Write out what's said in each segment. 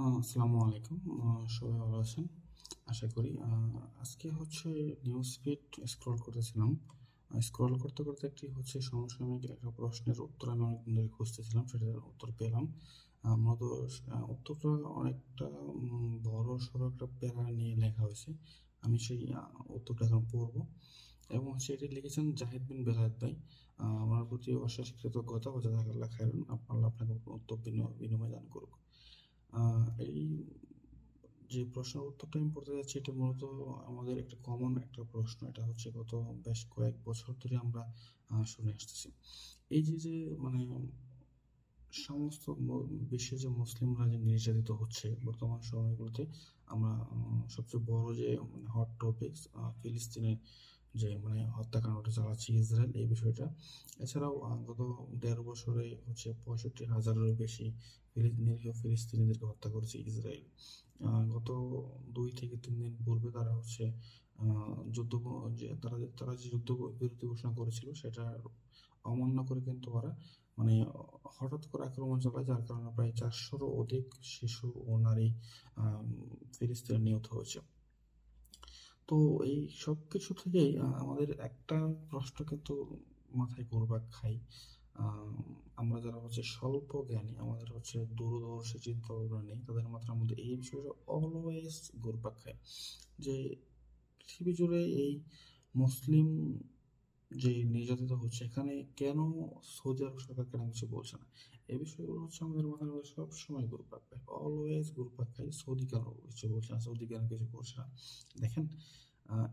আসসালামু আলাইকুম। সবাই ভালো আছেন? আশা করি আজকে হচ্ছে নিউজ ফিড স্ক্রল করতেছিলাম। স্ক্রল করতে করতে একটি হচ্ছে সমসাময়িক একটা প্রশ্নের উত্তর আমি অনেকদিন ধরে খুঁজতেছিলাম, সেটার উত্তর পেলাম। মূলত উত্তরটা অনেকটা বড় সড়ো একটা প্যারা নিয়ে লেখা হয়েছে। আমি সেই উত্তরটা এখন পড়ব। এবং হচ্ছে এটি লিখেছেন জাহিদ বিন বেলায়েত ভাই। ওনার প্রতি অশেষ কৃতজ্ঞতা ও জাজাকাল্লাহ খায়রুন। আল্লাহ আপনাকে উত্তর বিনিময় দান করুক। এই যে প্রশ্নের উত্তরটা আমি পড়তে যাচ্ছি, এটা মূলত আমাদের একটা কমন একটা প্রশ্ন। এটা হচ্ছে গত বেশ কয়েক বছর ধরে আমরা শুনে আসতেছি। এই যে যে মানে সমস্ত বিশ্বে যে মুসলিমরা যে নির্যাতিত হচ্ছে বর্তমান সময়গুলোতে, আমরা সবচেয়ে বড় যে মানে হট টপিকস ফিলিস্তিনের যে মানে হত্যাকাণ্ডটা চালাচ্ছে ইসরায়েল এই বিষয়টা। এছাড়াও গত দেড় বছরে হচ্ছে পঁয়ষট্টি হাজারেরও বেশি নিরীহ ফিলিস্তিনিদেরকে হত্যা করেছে ইসরায়েল। গত দুই থেকে তিন দিন পূর্বে তারা হচ্ছে যুদ্ধ যে তারা তারা যে যুদ্ধ বিরতি ঘোষণা করেছিল সেটা অমান্য করে কিন্তু ওরা মানে হঠাৎ করে আক্রমণ চালায়, যার কারণে প্রায় চারশোরও অধিক শিশু ও নারী ফিলিস্তিনে নিহত হয়েছে। তো এই সব কিছু থেকেই আমাদের একটা প্রশ্ন কিন্তু মাথায় ঘুরপাক খাই। আমরা যারা হচ্ছে স্বল্প জ্ঞানী, আমাদের হচ্ছে দূরদর্শী চিন্তা ভাবনা নেই, তাদের মাথার মধ্যে এই বিষয়টা অলওয়েজ ঘুরপাক খায় যে পৃথিবী জুড়ে এই মুসলিম যে নির্যাতিত হচ্ছে, এখানে কেন সৌদি আরব সরকার কেন কিছু বলছে না? এই বিষয়গুলো হচ্ছে আমাদের মাথার মধ্যে সবসময় ঘুরপাক খায়। অলওয়েজ ঘুরপাক খায় সৌদি কেন কিছু বলছে না, সৌদি কেন কিছু করছে না? দেখেন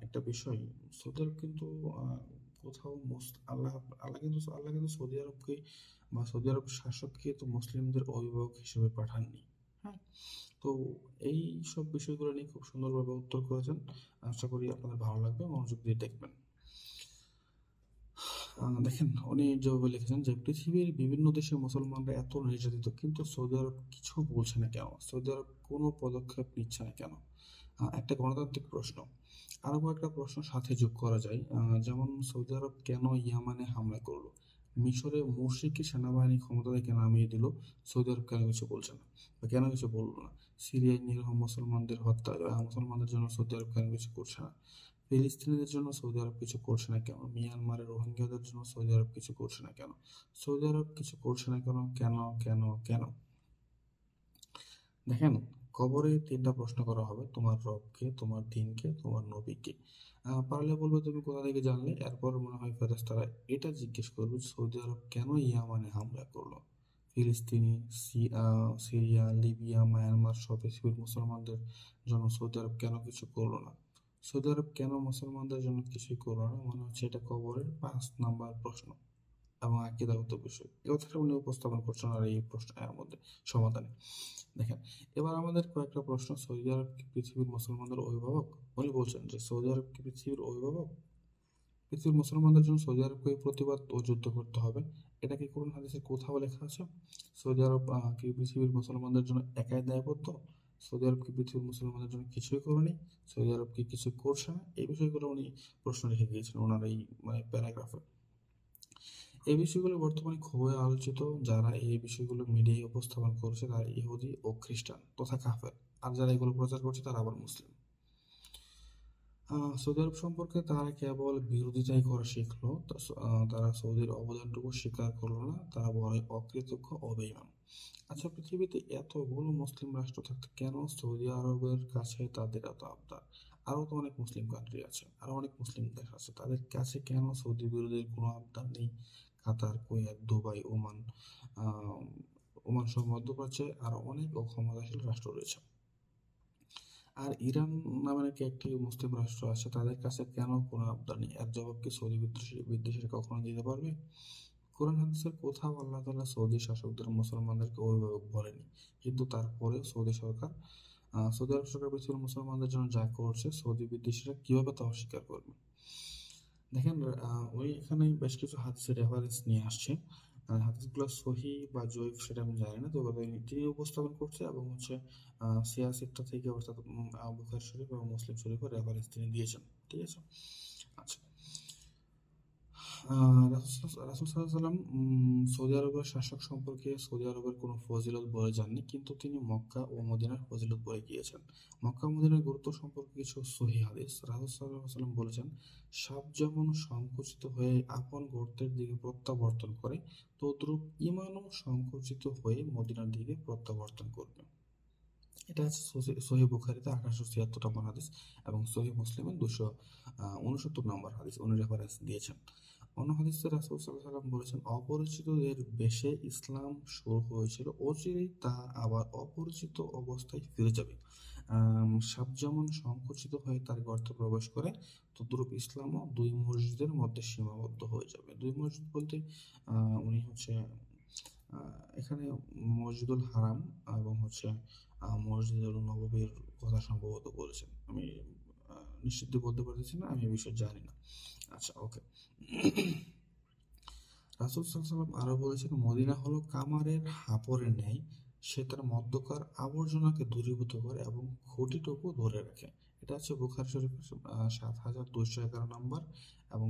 একটা বিষয়, সৌদি আরব কিন্তু কোথাও আল্লাহ আল্লাহ কিন্তু আল্লাহ কিন্তু সৌদি আরবকে বা সৌদি আরব শাসককে তো মুসলিমদের অভিভাবক হিসেবে পাঠাননি। হ্যাঁ? তো এই সব বিষয়গুলো নিয়ে খুব সুন্দরভাবে উত্তর করেছেন। আশা করি আপনাদের ভালো লাগবে, মনোযোগ দিয়ে দেখবেন। দেখেন, উনি জবাবে লিখেছেন যে পৃথিবীর বিভিন্ন দেশে মুসলমানরা এত নির্যাতিত, কিন্তু সৌদি আরব কিছু বলছে না কেন? সৌদি আরব কোনো পদক্ষেপ নিচ্ছে না কেন? একটা গণতান্ত্রিক প্রশ্ন। আরও কয়েকটা প্রশ্ন সাথে যোগ করা যায়। যেমন সৌদি আরব কেন ইয়ামানে হামলা করল? মিশরে মুরসিকে সেনাবাহিনী ক্ষমতা থেকে নামিয়ে দিল। সৌদি আরব কেন কিছু বলছে না? বা কেন কিছু বলল না? সিরিয়ায় নিরহ মুসলমানদের হত্যা মুসলমানদের জন্য সৌদি আরব কেন কিছু করছে না? ফিলিস্তিনিদের জন্য, সৌদি আরব কিছু করছে না কেন? মিয়ানমারের রোহিঙ্গাদের জন্য সৌদি আরব কিছু করছে না কেন? সৌদি আরব কিছু করছে না কেন? কেন কেন কেন? দেখেন, কবরে তিনটা প্রশ্ন করা হবে, তোমার রবকে, তোমার দিনকে, তোমার নবীকে। পারলে বলবে তুমি কোথা থেকে জানলে? এরপর মনে হয় ফেরেশতারা এটা জিজ্ঞেস করবে সৌদি আরব কেন ইয়ামানে হামলা করল? ফিলিস্তিনি সিরিয়া, লিবিয়া, মায়ানমার সহ পৃথিবীর মুসলমানদের জন্য সৌদি আরব কেন কিছু করল না? সৌদি আরব কেন মুসলমানদের জন্য কিছুই করল না? মনে হচ্ছে এটা কবরের পাঁচ নাম্বার প্রশ্ন এবং আকিদাগত বিষয়। এই কথাটা উনি উপস্থাপন করছেন আর এই প্রশ্ন এর মধ্যে সমাধানে। দেখেন, এবার আমাদের কয়েকটা প্রশ্ন। সৌদি আরব কি পৃথিবীর মুসলমানদের অভিভাবক? উনি বলছেন যে, সৌদি আরব কি পৃথিবীর অভিভাবক? পৃথিবীর মুসলমানদের জন্য সৌদি আরবকে প্রতিবাদ ও যুদ্ধ করতে হবে। এটা কি কোরআন হাদিসে কোথাও লেখা আছে? সৌদি আরব কি পৃথিবীর মুসলমানদের জন্য একাই দায়বদ্ধ? সৌদি আরব কি পৃথিবীর মুসলমানদের জন্য কিছুই করেনি, সৌদি আরব কি কিছু করছে না। এই বিষয়গুলো উনি প্রশ্ন রেখে গিয়েছিলেন ওনার এই মানে প্যারাগ্রাফে। এই বিষয়গুলো বর্তমানে খুবই আলোচিত, যারা এই বিষয়গুলো মিডিয়ায় উপস্থাপন করছে তারা ইহুদি ও খ্রিস্টান তথা কাফের। আর যারা এগুলো প্রচার করছে তারা আবার মুসলিম। সৌদি আরব সম্পর্কে তারা কেবল বিরোধিতাই করা শিখলো তারা সৌদির অবদানটুকু স্বীকার করল না, তারা বড় অকৃতজ্ঞ ও আচ্ছা পৃথিবীতে এতগুলো মুসলিম রাষ্ট্র থাকতে কেন সৌদি আরবের কাছে তাদের এত আবদার? আরও তো অনেক মুসলিম কান্ট্রি আছে, আরও অনেক মুসলিম দেশ আছে, তাদের কাছে কেন সৌদি বিরোধীর কোনো আবদার নেই? Qatar, Kuwait, Dubai, Oman Oman সহ মধ্যপ্রাচ্যে আরও অনেক অক্ষমতাশীল রাষ্ট্র রয়েছে। আর ইরান নামের কি একটি মুসলিম রাষ্ট্র আছে, তাদের কাছে কেন কোনো আবদার নেই? এর জবাব কি সৌদি বিদ্বেষীরা কখনো দিতে পারবে? কোরআন হাদিসের কোথাও আল্লাহ তালা সৌদি শাসকদের মুসলমানদেরকে অভিভাবক বলেনি। কিন্তু তারপরে সৌদি সরকার সৌদি আরব সরকার পৃথিবীর মুসলমানদের জন্য যা করছে, সৌদি বিদ্বেষীরা কীভাবে তা অস্বীকার করবে? দেখেন ওই এখানে বেশ কিছু হাদিসের রেফারেন্স নিয়ে আসছে। আর হাদিসগুলো সহি বা জৈব সেটা আমি জানি না তবে তিনি উপস্থাপন করছে এবং হচ্ছে সিয়া সিয়াসিটটা থেকে অর্থাৎ বুখার শরীফ এবং মুসলিম শরীফের রেফারেন্স তিনি দিয়েছেন, ঠিক আছে? আচ্ছা। রাসুল সাল্লাম সৌদি আরবের শাসক সম্পর্কে সৌদি আরবের কোনো ফজিলত বলে যাননি, কিন্তু তিনি মক্কা ও মদিনার ফজিলত বলে গিয়েছেন। মক্কা মদিনার গুরুত্ব সম্পর্কে কিছু সহি হাদিস। রাসুল সাল্লাম বলেছেন, সাপ যেমন সংকুচিত হয়ে আপন গর্তের দিকে প্রত্যাবর্তন করে, তদ্রূপ ইমানও সংকুচিত হয়ে মদিনার দিকে প্রত্যাবর্তন করবে। এটা আছে সহি- বুখারিতে আঠারোশো ছিয়াত্তর নম্বর হাদিস এবং সহি মুসলিমে দুশো উনসত্তর নম্বর হাদিস। উনি রেফারেন্স দিয়েছেন। অন্য হাদিসে রাসূল সাল্লাল্লাহু বলেছেন, অপরিচিতদের বেশে ইসলাম শুরু হয়েছিল অচিরেই তা আবার অপরিচিত অবস্থায় ফিরে যাবে। সাপ যেমন সংকুচিত হয়ে তার গর্তে প্রবেশ করে, তদ্রূপ ইসলামও দুই মসজিদের মধ্যে সীমাবদ্ধ হয়ে যাবে। দুই মসজিদ বলতে উনি হচ্ছে এখানে মসজিদুল হারাম এবং হচ্ছে মসজিদুল নববীর কথা সম্ভবত বলেছেন। আমি নিশ্চিত বলতে পারতেছি না, আমি এই বিষয়ে জানি না। আচ্ছা ওকে রাসূল সাল্লাল্লাহু আরও বলেছেন, মদিনা হলো কামারের হাপরের ন্যায় সে তার মদ্যকার আবর্জনাকে দূরীভূত করে এবং খুঁটিটুকু ধরে রাখে। এটা হচ্ছে বুখারী শরীফের সাত হাজার দুইশো এগারো নম্বর এবং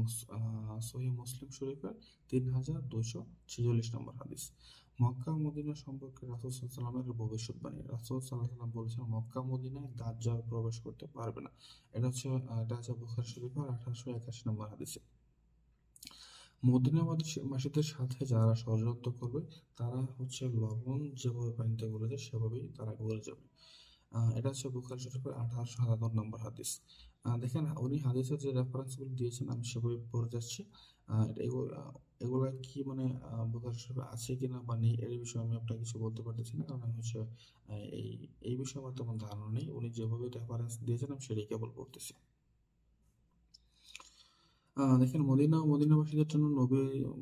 সহিহ মুসলিম শরীফের তিন হাজার দুইশো ছেচল্লিশ নম্বর হাদিস। মক্কা মদিনা সম্পর্কে রাসূল সাল্লামের ভবিষ্যৎবাণী। রাসূল সাল্লাল্লাহু বলেছেন, মক্কা মদিনায় দাজ্জাল প্রবেশ করতে পারবে না। এটা হচ্ছে এটা আছে বুখারী শরীফের আঠারোশো একাশি নম্বর হাদিসে। মদিনাবাসীদের সাথে যারা ষড়যন্ত্র করবে, তারা হচ্ছে লবণ যেভাবে পানিতে গলে সেভাবেই তারা গলে যাবে। এটা হচ্ছে বুখারী শরীফের আঠারোশো সাতাত্তর নম্বর হাদিস। দেখেন, উনি হাদিসের যে রেফারেন্সগুলো দিয়েছেন, আমি সেভাবে পড়ে যাচ্ছি। এগুলো কি মানে শরীফে আছে বা নেই, এর বিষয়ে আমি কিছু বলতে পারতেছি না। কারণ আমি হচ্ছে এই এই বিষয়ে আমার তেমন ধারণা নেই। উনি যেভাবে রেফারেন্স দিয়েছেন, আমি সেটাই কেবল দেখেন মদিনা, মদিনাবাসীদের জন্য নবী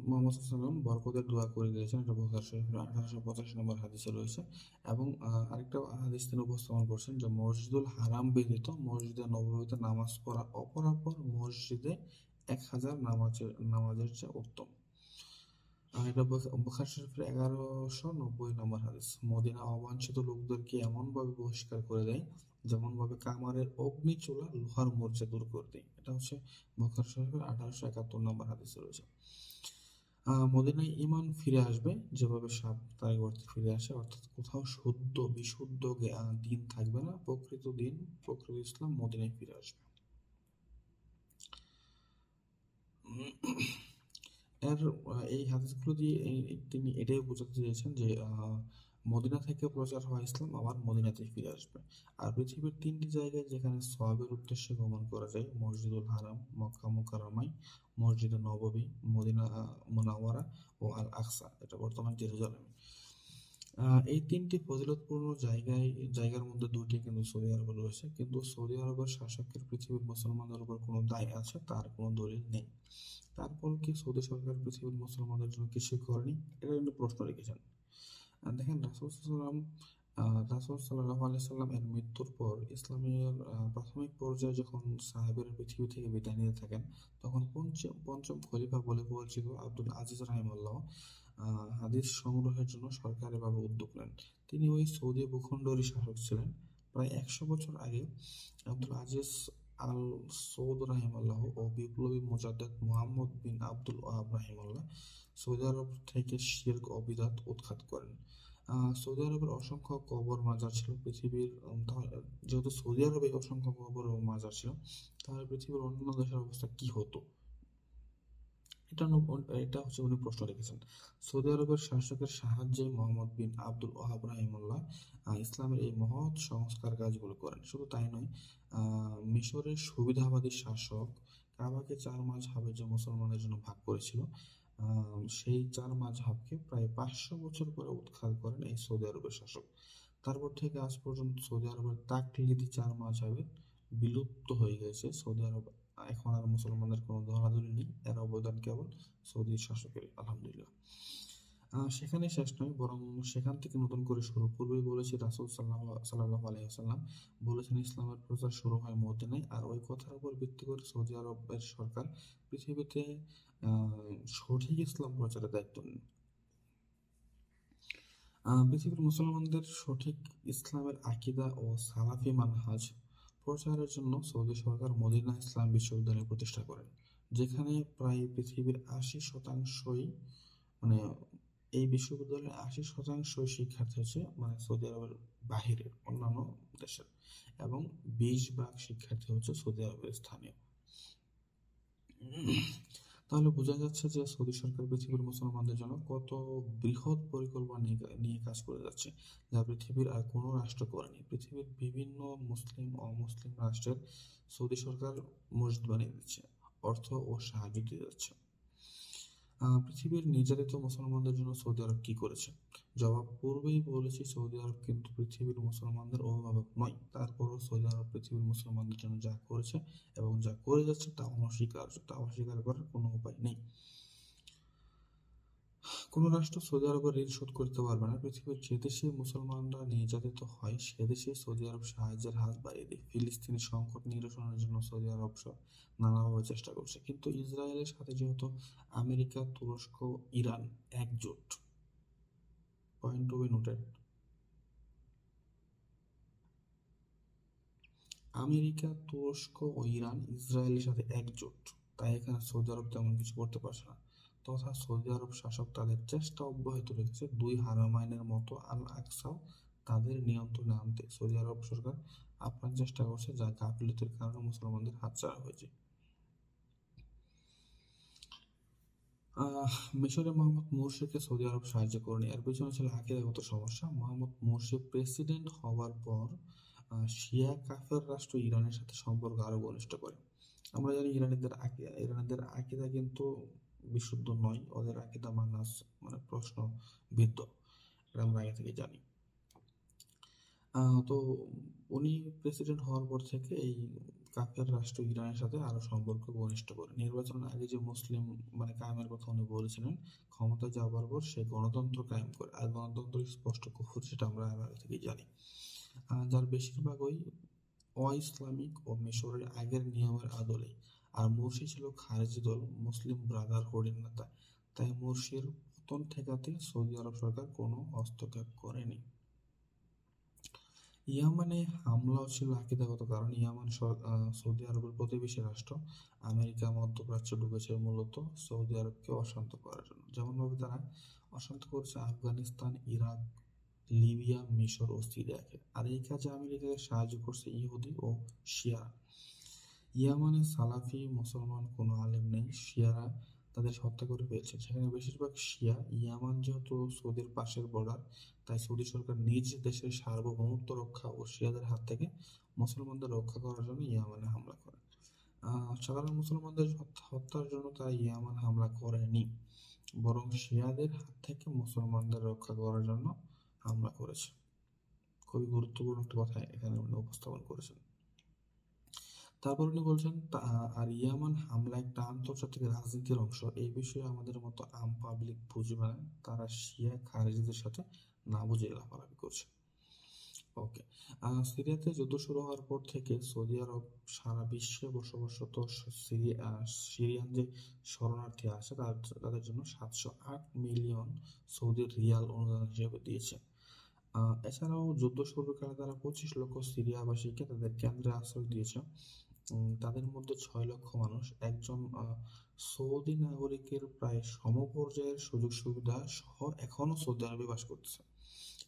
মোহাম্মদ সাল্লাম দোয়া করে গিয়েছেন এটা শরীফের আঠারোশো পঁচাশি নম্বর হাদিসে রয়েছে। এবং আরেকটা হাদিস তিনি উপস্থাপন করছেন যে মসজিদুল হারাম মসজিদে নামাজ পড়া অপরাপর মসজিদে এক হাজার নামাজের নামাজের চেয়ে উত্তম। আর এটা বুখ- শরীফের এগারোশো নব্বই নম্বর হাদিস। মদিনা অবাঞ্ছিত লোকদেরকে এমন ভাবে বহিষ্কার করে দেয় যেমন ভাবে কামারের অগ্নি চুলা লোহার মোর্চা দূর করে দেয়। এটা হচ্ছে বুখারী শরীফের আঠারোশো একাত্তর নম্বর হাদিস রয়েছে। মদিনায় ইমান ফিরে আসবে, যেভাবে সাপ তার গর্তে ফিরে আসে, অর্থাৎ কোথাও শুদ্ধ, বিশুদ্ধ দিন থাকবে না। প্রকৃত দিন, প্রকৃত ইসলাম মদিনায় ফিরে আসবে। এর এই হাদিসগুলো দিয়ে তিনি এটাই বোঝাতে চেয়েছেন যে মদিনা থেকে প্রচার হওয়া ইসলাম আবার মদিনাতে ফিরে আসবে। আর পৃথিবীর তিনটি জায়গায় যেখানে সওয়াবের উদ্দেশ্যে গমন করা যায়, মসজিদুল হারাম, মক্কা মুকাররমায় মসজিদে নববী, মদিনা মুনাওয়ারা ও আল আকসা, এটা বর্তমান জেরুজালেমে। এই তিনটি ফজিলতপূর্ণ জায়গায়, জায়গার মধ্যে দুটি কিন্তু সৌদি আরবে রয়েছে। কিন্তু সৌদি আরবের শাসকের পৃথিবীর মুসলমানদের উপর কোনো দায় আছে? তার কোনো দলিল নেই। তারপর কি সৌদি সরকার পৃথিবীর মুসলমানদের জন্য কিছুই করেনি? এটা কিন্তু প্রশ্ন রেখেছেন। দেখেন, রাসূল সাল্লাম রাসূল সাল্লাল্লাহু আলাইহি এর মৃত্যুর পর ইসলামের প্রাথমিক পর্যায়ে যখন সাহেবের পৃথিবী থেকে বিদায় নিতে থাকেন, তখন পঞ্চম পঞ্চম খলিফা বলে পরিচিত আব্দুল আজিজ রাহিমাল্লাহ হাদিস সংগ্রহের জন্য সরকারিভাবে উদ্যোগ নেন। তিনি ওই সৌদি ভূখণ্ডেরই শাসক ছিলেন। প্রায় একশো বছর আগে আব্দুল আজিজ আল সৌদ রাহিমাল্লাহ ও বিপ্লবী মুজাদ্দেদ মুহাম্মদ বিন আব্দুল ওয়াহাব রাহিমাল্লাহ সৌদি আরব থেকে শিরক ও বিদআত উৎখাত করেন। সৌদি আরবের অসংখ্য কবর মাজার ছিল। পৃথিবীর যেহেতু সৌদি আরবে অসংখ্য কবর ও মাজার ছিল, তাহলে পৃথিবীর অন্যান্য দেশের অবস্থা কি হতো? এটা এটা হচ্ছে উনি প্রশ্ন রেখেছেন সৌদি আরবের শাসকের সাহায্যে মোহাম্মদ বিন আব্দুল ওয়াহাব রাহিমাল্লাহ ইসলামের এই মহৎ সংস্কার কাজগুলো করেন। শুধু তাই নয় মিশরের সুবিধাবাদী শাসক কাবাকে চার মাযহাবে যে মুসলমানদের জন্য ভাগ করেছিল সেই চার মাযহাবকে প্রায় পাঁচশো বছর পরে উৎখাত করেন এই সৌদি আরবের শাসক। তারপর থেকে আজ পর্যন্ত সৌদি আরবের তাকলিদি চার মাযহাবে বিলুপ্ত হয়ে গেছে। সৌদি আরব এখন আর মুসলমানদের কোনো ধরাধরি নেই, এর অবদান কেবল সৌদি শাসকের, আলহামদুলিল্লাহ। সেখানে শেষ নয়, বরং সেখান থেকে নতুন করে শুরু। পূর্বেই বলেছি রাসূল সাল্লাল্লাহু আলাইহি বলেছেন, ইসলামের প্রচার শুরু হয় মদিনায়, আর ওই কথার উপর ভিত্তি করে সৌদি আরবের সরকার পৃথিবীতে সঠিক ইসলাম প্রচারের দায়িত্ব নেন পৃথিবীর মুসলমানদের সঠিক ইসলামের আকিদা ও সালাফি মানহাজ প্রচারের জন্য সৌদি সরকার মদিনা ইসলাম বিশ্ববিদ্যালয় প্রতিষ্ঠা করেন, যেখানে প্রায় পৃথিবীর আশি শতাংশই মানে এই বিশ্ববিদ্যালয়ের আশি শতাংশই শিক্ষার্থী হচ্ছে মানে সৌদি আরবের বাহিরের অন্যান্য দেশের, এবং বিশ ভাগ শিক্ষার্থী হচ্ছে সৌদি আরবের স্থানীয়। তাহলে বোঝা যাচ্ছে যে সৌদি সরকার পৃথিবীর মুসলমানদের জন্য কত বৃহৎ পরিকল্পনা নিয়ে কাজ করে যাচ্ছে, যা পৃথিবীর আর কোনো রাষ্ট্র করেনি পৃথিবীর বিভিন্ন মুসলিম, অমুসলিম রাষ্ট্রের সৌদি সরকার মসজিদ বানিয়ে দিচ্ছে, অর্থ ও সাহায্য দিয়ে যাচ্ছে। পৃথিবীর নির্যাতিত মুসলমানদের জন্য সৌদি আরব কি করেছে? জবাব পূর্বেই বলেছি, সৌদি আরব কিন্তু পৃথিবীর মুসলমানদের অভিভাবক নয়। তারপরও সৌদি আরব পৃথিবীর মুসলমানদের জন্য যা করেছে এবং যা করে যাচ্ছে তা অস্বীকার তা অস্বীকার করার কোনো উপায় নেই। কোনো রাষ্ট্র সৌদি আরবের ঋণ শোধ করতে পারবে না। পৃথিবীর যে দেশে মুসলমানরা নির্যাতিত হয়, সে দেশে সৌদি আরব সাহায্যের হাত বাড়িয়ে দেয় ফিলিস্তিনি সংকট নিরসনের জন্য সৌদি আরব নানাভাবে চেষ্টা করছে। কিন্তু ইসরায়েলের সাথে যেহেতু আমেরিকা, তুরস্ক, ইরান একজোট point to be noted America, তুরস্ক ও ইরান ইসরায়েলের সাথে একজোট। তাই এখানে সৌদি আরব তেমন কিছু করতে পারছে না। তথা সৌদি আরব শাসক তাদের চেষ্টা অব্যাহত রেখেছে দুই হারামাইনের মতো আল আকসাও তাদের নিয়ন্ত্রণে আনতে। সৌদি আরব সরকার আপ্রাণ চেষ্টা করছে যা গাফিলতির কারণে মুসলমানদের হাতছাড়া হয়েছে। মিশরে মোহাম্মদ মুরসিকে সৌদি আরব সাহায্য করেনি। এর পেছনে ছিল আকিদাগত সমস্যা। মোহাম্মদ মুরসি প্রেসিডেন্ট হওয়ার পর শিয়া কাফের রাষ্ট্র ইরানের সাথে সম্পর্ক আরও ঘনিষ্ঠ করে। আমরা জানি ইরানিদের আকিদা ইরানিদের আকিদা কিন্তু বিশুদ্ধ নয়। ওদের আকিদা মানাস মানে প্রশ্ন বিদ্ধ এটা আমরা আগে থেকে জানি। তো উনি প্রেসিডেন্ট হওয়ার পর থেকে এই কাফের রাষ্ট্র ইরানের সাথে আরও সম্পর্ক ঘনিষ্ঠ করে। নির্বাচনের আগে যে মুসলিম মানে কায়েমের কথা উনি বলেছিলেন ক্ষমতা যাওয়ার পর সে গণতন্ত্র কায়েম করে। আর গণতন্ত্র স্পষ্ট কুফর, সেটা আমরা আগে থেকেই জানি। যার বেশিরভাগই অ-ইসলামিক ও মিশরের আগের নিয়মের আদলে। আর মুর্শি ছিল খারেজি দল, মুসলিম ব্রাদারহুডের নেতা। তাই মুর্শির পতন ঠেকাতে সৌদি আরব সরকার কোনো হস্তক্ষেপ করেনি। ইয়ামানে হামলাও ছিল আকিদাগত কারণ ইয়ামান সৌদি আরবের প্রতিবেশী রাষ্ট্র। আমেরিকা, মধ্যপ্রাচ্যে ঢুকেছে মূলত সৌদি আরবকে অশান্ত করার জন্য। যেমনভাবে তারা অশান্ত করছে আফগানিস্তান, ইরাক, লিবিয়া, মিশর ও সিরিয়াকে। আর এই কাজে আমেরিকাকে সাহায্য করছে ইহুদি ও শিয়ারা। ইয়ামানে সালাফি, মুসলমান কোনো আলেম নেই। শিয়ারা তাদের হত্যা করে ফেলছে। সেখানে বেশিরভাগ শিয়া ইয়ামান যেহেতু সৌদির পাশের বর্ডার তাই সৌদি সরকার নিজ দেশের সার্বভৌমত্ব রক্ষা ও শিয়াদের হাত থেকে মুসলমানদের রক্ষা করার জন্য ইয়ামানে হামলা করে। সাধারণ মুসলমানদের হত্যার জন্য তারা ইয়ামান হামলা করেনি, বরং শিয়াদের হাত থেকে মুসলমানদের রক্ষা করার জন্য হামলা করেছে। খুবই গুরুত্বপূর্ণ একটা কথা এখানে উপস্থাপন করেছেন। তারপর উনি বলছেন আর ইয়ামান হামলা একটা আন্তর্জাতিক রাজনীতির অংশ। এই বিষয়ে আমাদের মতো আম পাবলিক বুঝবে না। তারা শিয়া খারেজিদের সাথে না বুঝে লাফালাফি করছে। ওকে। সিরিয়াতে যুদ্ধ শুরু হওয়ার পর থেকে সৌদি আরব সারা বিশ্বে বসবাসরত সিরিয়ান যে শরণার্থী আছে তাদের জন্য সাতশো আট মিলিয়ন সৌদি রিয়াল অনুদান হিসেবে দিয়েছে। এছাড়াও যুদ্ধ শুরুকালে তারা পঁচিশ লক্ষ সিরিয়াবাসীকে তাদের কেন্দ্রে আশ্রয় দিয়েছে। তাদের মধ্যে ছয় লক্ষ মানুষ। একজন সৌদি নাগরিকের প্রায় সমপর্যায়ের সুযোগ সুবিধা সহ এখনও সৌদি আরবে বাস করতেছে।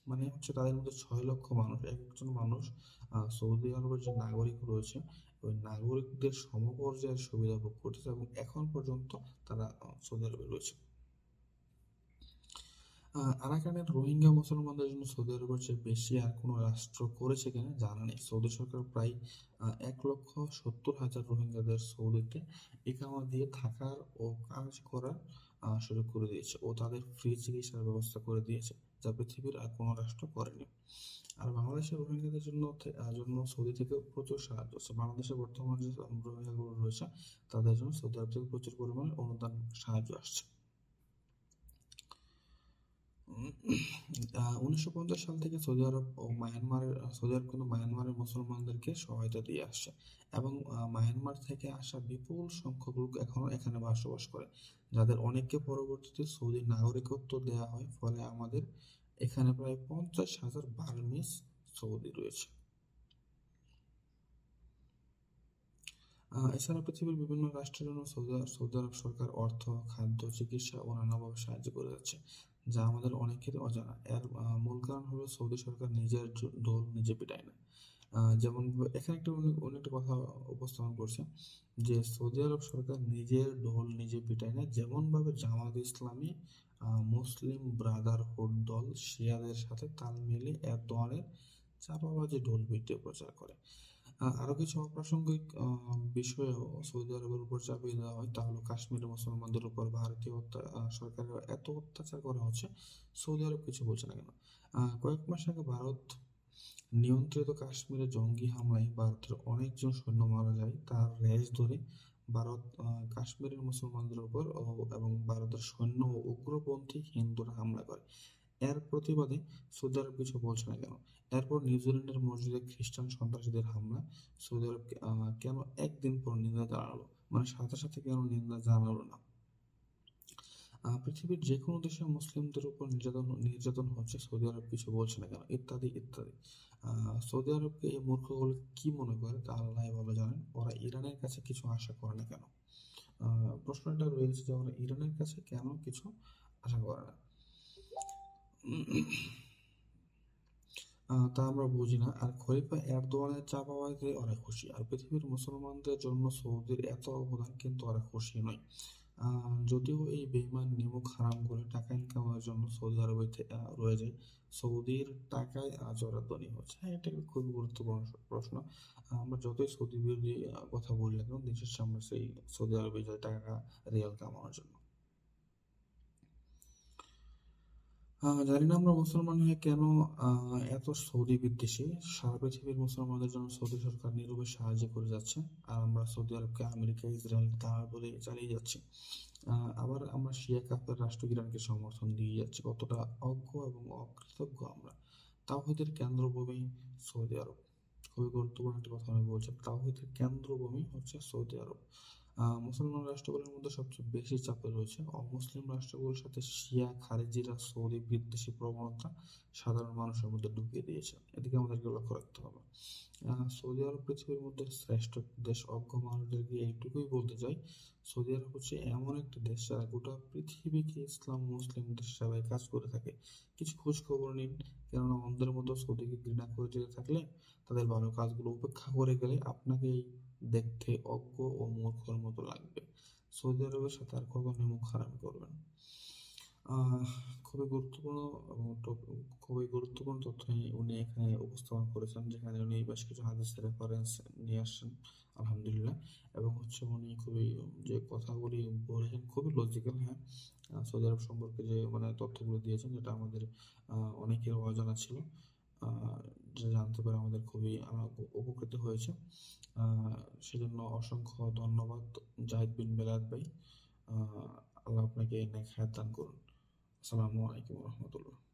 মানে হচ্ছে তাদের মধ্যে ছয় লক্ষ মানুষ। একজন মানুষ সৌদি আরবের যে নাগরিক রয়েছে, ওই নাগরিকদের সমপর্যায়ের সুবিধা ভোগ করতেছে এবং এখন পর্যন্ত তারা সৌদি আরবে রয়েছে। আরাকানের রোহিঙ্গা মুসলমানদের জন্য সৌদি আরবের চেয়ে বেশি আর কোনো রাষ্ট্র করেছে কিনা জানা নেই। সৌদি সরকার প্রায় এক লক্ষ সত্তর হাজার রোহিঙ্গাদের সৌদিতে ইকামা দিয়ে থাকার ও কাজ করার সুযোগ করে দিয়েছে ও তাদের ফ্রি চিকিৎসার ব্যবস্থা করে দিয়েছে যা পৃথিবীর আর কোনো রাষ্ট্র করেনি। আর বাংলাদেশের রোহিঙ্গাদের জন্য জন্য সৌদি থেকে প্রচুর সাহায্য হচ্ছে। বাংলাদেশে বর্তমানে যে রোহিঙ্গাগুলো রয়েছে, তাদের জন্য সৌদি আরব থেকে প্রচুর পরিমাণে অনুদান সাহায্য আসছে। উনিশশো পঞ্চাশ সাল থেকে সৌদি আরব ও মায়ানমারের, সৌদি আরব কিন্তু মায়ানমারের মুসলমানদেরকে সহায়তা দিয়ে আসছে এবং মায়ানমার থেকে আসা বিপুল সংখ্যক লোক এখনও এখানে বসবাস করে, যাদের অনেককে পরবর্তীতে সৌদি নাগরিকত্ব দেওয়া হয়, ফলে আমাদের এখানে প্রায় পঞ্চাশ হাজার বার্মিজ সৌদি রয়েছে। এছাড়া পৃথিবীর বিভিন্ন রাষ্ট্রের জন্য সৌদি আরব সরকার অর্থ, খাদ্য, চিকিৎসা ও নানাভাবে সাহায্য করে যাচ্ছে। যা আমাদের অনেকের অজানা। এর মূল কারণ হলো সৌদি সরকার নিজের ঢোল নিজে পিটায় না। যেমন এখানে একটা উনি একটা কথা উপস্থাপন করছে যে সৌদি আরব সরকার নিজের ঢোল নিজে পিটায় না। যেমনভাবে জামাত ইসলামী মুসলিম ব্রাদারহুড দল, শিয়াদের সাথে তাল মিলিয়ে এরদোয়ানের চাপাবাজি ঢোল পিটিয়ে প্রচার করে। আহ, আরও কিছু অপ্রাসঙ্গিক বিষয়ও সৌদি আরবের উপর চাপিয়ে দেওয়া হয় তা হলো কাশ্মীরের মুসলমানদের উপর ভারতীয় সরকারের এত অত্যাচার করা হচ্ছে সৌদি আরব কিছু বলছে না কেন? কয়েক মাস আগে ভারত নিয়ন্ত্রিত কাশ্মীরে জঙ্গি হামলায় ভারতের অনেকজন সৈন্য মারা যায় তার রেশ ধরে ভারত কাশ্মীরের মুসলমানদের উপর এবং ভারতের সৈন্য ও উগ্রপন্থী হিন্দুরা হামলা করে। এর প্রতিবাদে সৌদি আরব কিছু বলছে না কেন? এরপর নিউজিল্যান্ডের মসজিদে খ্রিস্টান সন্ত্রাসীদের হামলা। সৌদি আরব কেন একদিন পর নিন্দা জানালো? মানে সাথে সাথে কেন নিন্দা জানালো না? পৃথিবীর যে কোনো দেশে মুসলিমদের উপর নির্যাতন নির্যাতন হচ্ছে, সৌদি আরব কিছু বলছে না কেন? ইত্যাদি ইত্যাদি। সৌদি আরবকে এই মূর্খগুলো কি মনে করে তা আল্লাহ ভালো জানেন। ওরা ইরানের কাছে কিছু আশা করে না কেন? প্রশ্নটা রয়েছে যে ওরা ইরানের কাছে কেন কিছু আশা করে না? তা আমরা বুঝি না। আর খলিফা এরদোয়ানের চাপাবাজে অনেক খুশি, আর পৃথিবীর মুসলমানদের জন্য সৌদির এত অবদান কিন্তু ওরা খুশি নয়। যদিও এই বেইমান নিমুখ হারাম করে টাকা ইনকামের জন্য সৌদি আরবে রয়ে যায়, সৌদির টাকায় আজ ওরা হচ্ছে। হ্যাঁ এটা একটা খুবই গুরুত্বপূর্ণ প্রশ্ন। আমরা যতই সৌদি বিরোধী কথা বলি না কেন শেষে আমরা সেই সৌদি আরবে যাই টাকা রিয়াল কামানোর জন্য। জানি না আমরা মুসলমান হয়ে কেন এত সৌদি বিদ্বেষী। সারা পৃথিবীর মুসলমানদের জন্য সৌদি সরকার নীরবে সাহায্য করে যাচ্ছে, আর আমরা সৌদি আরবকে, আমেরিকা, ইসরায়েল তার বলে চালিয়ে যাচ্ছি। আবার আমরা শিয়া কাফের রাষ্ট্র ইরানকে সমর্থন দিয়ে যাচ্ছি, কতটা অজ্ঞ এবং অকৃতজ্ঞ আমরা, তাওহিদের কেন্দ্রভূমি সৌদি আরব। খুবই গুরুত্বপূর্ণ একটি কথা আমি বলছি, তাওহিদের কেন্দ্রভূমি হচ্ছে সৌদি আরব। মুসলমান রাষ্ট্রগুলোর মধ্যে সবচেয়ে বেশি চাপে রয়েছে। অমুসলিম রাষ্ট্রগুলোর সাথে শিয়া, খারেজিরা, সৌদি, বিদ্বেষী প্রবণতা সাধারণ মানুষের মধ্যে ঢুকিয়ে দিয়েছে। এদিকে আমাদেরকে লক্ষ্য রাখতে হবে। সৌদি আরব পৃথিবীর মধ্যে শ্রেষ্ঠ দেশ অজ্ঞ মানুষদেরকে এইটুকুই বলতে চাই। সৌদি আরব হচ্ছে এমন একটি দেশ যারা গোটা পৃথিবীকে ইসলাম মুসলিম দেশ হিসাবে কাজ করে থাকে। কিছু খোঁজ খবর নিন। কেননা অন্ধের মতো সৌদিকে ঘৃণা করে যেতে থাকলে তাদের ভালো কাজগুলো উপেক্ষা করে গেলে আপনাকে এই দেখতে অজ্ঞ ও মূর্খের মতো লাগবে। সৌদি আরবের সাথে আর কখনোই মুখ খারাপ করবেন খুবই গুরুত্বপূর্ণ এবং খুবই গুরুত্বপূর্ণ তথ্য উনি এখানে উপস্থাপন করেছেন, যেখানে উনি বেশ কিছু হাদিসের রেফারেন্স নিয়ে আসছেন, আলহামদুলিল্লাহ। এবং হচ্ছে উনি খুবই যে কথাগুলি বলেছেন খুবই লজিক্যাল হ্যাঁ। সৌদি আরব সম্পর্কে যে মানে তথ্যগুলো দিয়েছেন, যেটা আমাদের অনেকের অজানা ছিল। জানতে পারে আমাদের খুবই উপকৃত হয়েছে। সেজন্য অসংখ্য ধন্যবাদ, জাহিদ বিন বেলাদ ভাই। আল্লাহ আপনাকে নেক হায়াত দান করুন। আসসালামু আলাইকুম রহমতুল্লাহ।